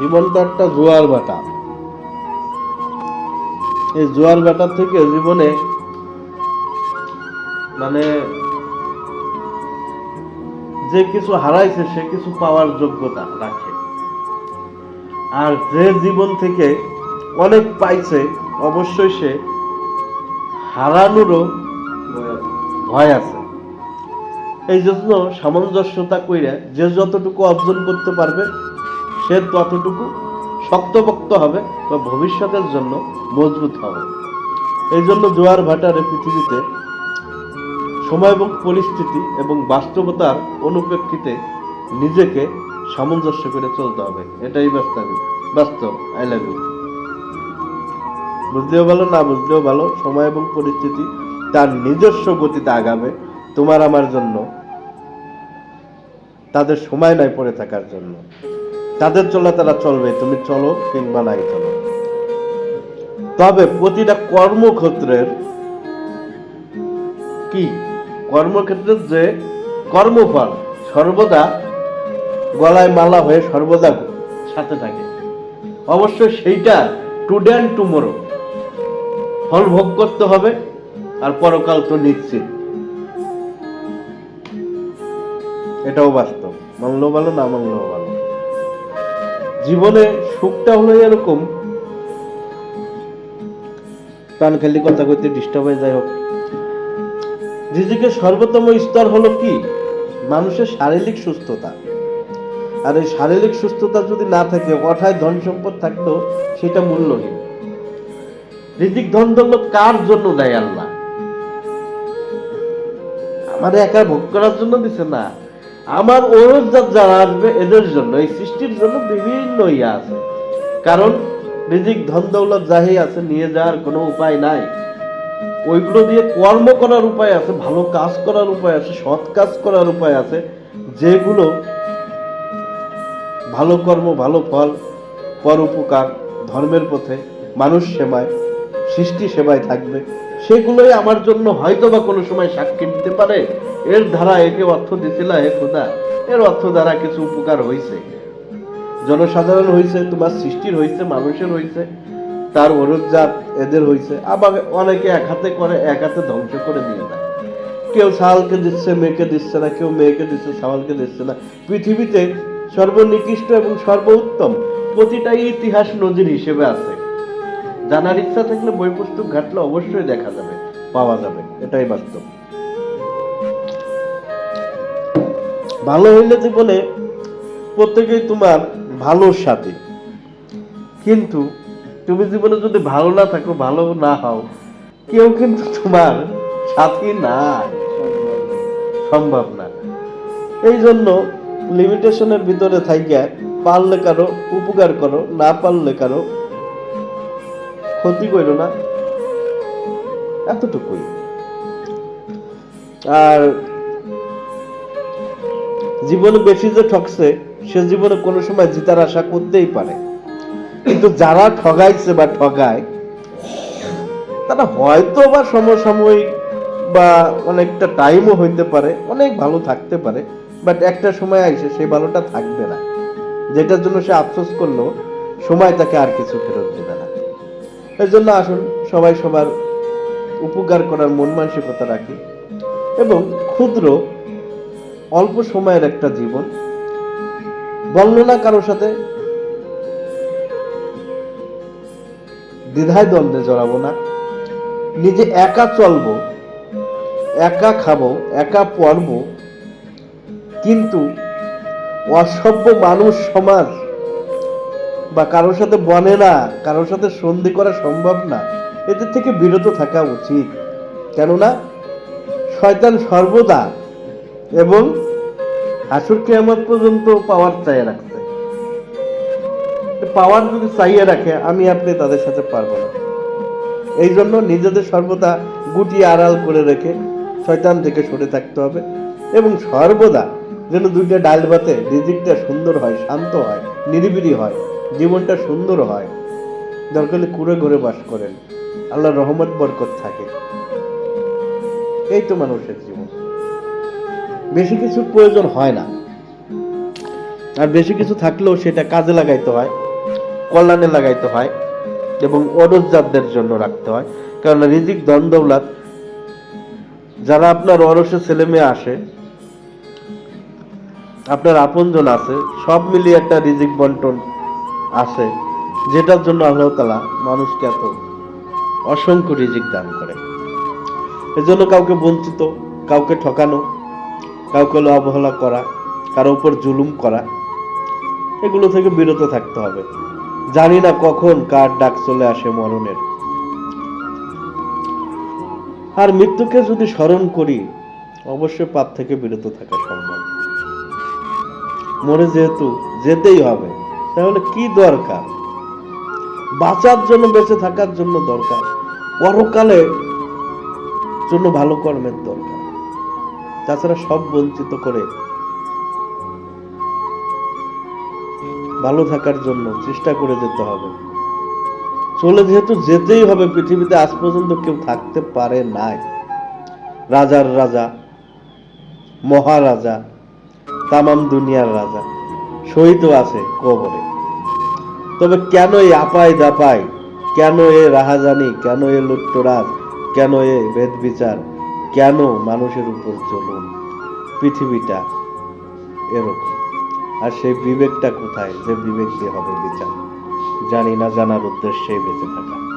জীবনটা একটা জোয়ার ভাটা এই জোয়ার ভাটা থেকে জীবনে মানে যে কিছু হারাইছে, সে কিছু পাওয়ার যোগ্যতা রাখে। আর যে জীবন থেকে অনেক পাইছে, অবশ্যই সে হারানোরও ভয় আছে। এই জন্য সামঞ্জস্যতা কইরা যে যতটুকু অর্জন করতে পারবে সে ততটুকু শক্তপোক্ত হবে বা ভবিষ্যতের জন্য মজবুত হবে। এই জন্য জোয়ার ভাটার পৃথিবীতে সময় এবং পরিস্থিতি এবং বাস্তবতার অনুপ্রেক্ষিতে নিজেকে সামঞ্জস্য করে চলতে হবে। এটাই বাস্তব বাস্তব। আই লাভ ইউ বুঝলেও ভালো, না বুঝলেও ভালো, সময় এবং পরিস্থিতি তার নিজস্ব গতিতে আগাবে। তোমার আমার জন্য, তাদের সময় নাই পড়ে থাকার জন্য। তাদের চলে তারা চলবে, তুমি চলো কিংবা নাই চলো। তবে প্রতিটা কর্মক্ষেত্রের কি? কর্মক্ষেত্রের যে কর্মফল সর্বদা গলায় মালা হয়ে সর্বদা সাথে থাকে। অবশ্যই সেইটা টুডে অ্যান্ড টুমোরো ফল ভোগ করতে হবে আর পরকাল তো নিশ্চিত। এটাও বাস্তব। মানলেও ভালো, না মানলেও ভালো? জীবনে সুখটা হলো এরকম। প্রাণ খালি কথা কইতে ডিস্টার্ব হয়ে যায় হোক। রিজিকের সর্বোত্তম স্তর হলো কি? মানুষের শারীরিক সুস্থতা। আর এই শারীরিক সুস্থতা যদি না থাকে অঠায় ধন সম্পদ থাকতো, সেটা মূল্যহীন। রিজিক ধন দৌলত কার জন্য দেয় আল্লাহ? আমার একা ভোগ করার জন্য দিছে না। আমার অনুজাত যারা আসবে, এদের জন্য, এই সৃষ্টির জন্য বিভিন্ন ইয়া আছে। কারণ রিজিক ধন দৌলত যাই আছে, নিয়ে যাওয়ার কোনো উপায় নাই। ওইগুলো দিয়ে কর্ম করার উপায় আছে, ভালো কাজ করার উপায় আছে, সৎ কাজ করার উপায় আছে, যেগুলো ভালো কর্ম, ভালো ফল, পরোপকার, ধর্মের পথে মানুষ সেবায় সৃষ্টি সেবায় থাকবে। সেগুলোই আমার জন্য হয়তো বা কোনো সময় সাক্ষী দিতে পারে। এর ধারা একে অর্থ দিছিল হে খোদা। এর অর্থ দ্বারা কিছু উপকার হয়েছে জনসাধারণ হয়েছে তোমার সৃষ্টির হয়েছে মানুষের হয়েছে তার অনুজাত এদের হয়েছে আবার অনেকে এক হাতে করে, এক হাতে ধ্বংস করে দিয়ে দেয়। কেউ সাওয়ালকে দিচ্ছে, মেয়েকে দিচ্ছে না, কেউ মেয়েকে দিচ্ছে সাওয়ালকে দিচ্ছে না। পৃথিবীতে সর্বনিকৃষ্ট এবং সর্বোত্তম প্রতিটাই ইতিহাস নজির হিসেবে আছে। জানার ইচ্ছা থাকলে বই পুস্তক ঘাটলে অবশ্যই দেখা যাবে, পাওয়া যাবে, এটাই বাস্তব। ভালো হইলে জীবনে প্রত্যেকেই তোমার ভালোর সাথে। কিন্তু তুমি জীবনে যদি ভালো না থাকো, ভালো না হও, কেউ কিন্তু তোমার সাথী নাই। সম্ভব না। এই জন্য লিমিটেশনের ভিতরে থাইকা পারলে কারও, উপকার করো, না পারলে কারও ক্ষতি করো না। এতটুকুই। আর জীবনে বেশি যে ঠকছে, সে জীবনে কোনো সময় জিতার আশা করতেই পারে। কিন্তু যারা ঠগাইছে বা ঠগায়, তারা হয়তো বা সমসাময়িক বা অনেকটা টাইমও হইতে পারে, অনেক ভালো থাকতে পারে বাট একটা সময় আইসে সেই ভালোটা থাকবে না। যেটার জন্য সে আফসোস করল সময় তাকে আর কিছু ফেরত দেবে না। এর জন্য আসুন, সবাই সবার উপকার করার মন মানসিকতা রাখি। এবং ক্ষুদ্র, অল্প সময়ের একটা জীবন। বর্ণনা কারোর সাথে দ্বিধায় দ্বন্দ্বে জড়াবো না। নিজে একা চলবো, একা খাব, একা পড়ব। কিন্তু অসভ্য মানুষ সমাজ বা কারোর সাথে বনে না, কারোর সাথে সন্ধি করা সম্ভব না, এদের থেকে বিরত থাকা উচিত। কেননা, শয়তান সর্বদা এবং হাসুর কেয়ামত পর্যন্ত পাওয়ার চাইয়ে রাখছে। পাওয়ার যদি চাইয়ে রাখে, আমি আপনি তাদের সাথে পারব না। এই জন্য নিজেদের সর্বদা গুটি আড়াল করে রেখে শয়তান থেকে সরে থাকতে হবে এবং সর্বদা যেন দুইটা ডাল ভাতে রিজিকটা সুন্দর হয়, শান্ত হয়, নিরিবিলি হয়। জীবনটা সুন্দর হয়। দরকার কুড়ে ঘরে বাস করেন। আল্লাহ রহমত, বরকত থাকে। এই তো মানুষের জীবন। বেশি কিছুর প্রয়োজন হয় না। আর বেশি কিছু থাকলেও সেটা কাজে লাগাইতে হয়, কল্যাণে লাগাইতে হয় এবং অরসজাতদের জন্য রাখতে হয়। কারণ রিজিক, ধন যারা আপনার অরসে ছেলে মেয়ে আসে, আপনার আপনজন আছে, সব মিলিয়ে একটা রিজিক বন্টন আছে, যেটার জন্য আল্লাহ তালা মানুষকে এত অসংখ্য রিজিক দান করে। এজন্য কাউকে বঞ্চিত, কাউকে ঠকানো, কাউকে অবহেলা করা, কারও উপর জুলুম করা, এগুলো থেকে বিরত থাকতে হবে। জানি না কখন কার ডাক চলে আসে মরণের। আর মৃত্যুকে যদি স্মরণ করি, অবশ্যই পাপ থেকে বিরত থাকা সম্ভব। মরে যেহেতু যেতেই হবে। তাহলে কি দরকার? বাঁচার জন্য, বেঁচে থাকার জন্য দরকার। পরকালে জন্য ভালো কর্মের দরকার। তাছাড়া সব বঞ্চিত করে ভালো থাকার জন্য চেষ্টা করে যেতে হবে। চলে যেহেতু যেতেই হবে, পৃথিবীতে আজ পর্যন্ত কেউ থাকতে পারে নাই। রাজার রাজা, মহারাজা, তামাম দুনিয়ার রাজা। শহীদ আছে কবরে। তবে কেন এই আপাই দাপাই কেন এ রাহাজানি? কেন এ লুট্টরাজ কেন এ ভেদ বিচার কেন মানুষের উপর চলুন পৃথিবীটা এরকম। আর সেই বিবেকটা কোথায়? যে বিবেক দিয়ে হবে বিচার। জানি না, জানার উদ্দেশ্যেই বেঁচে থাকা।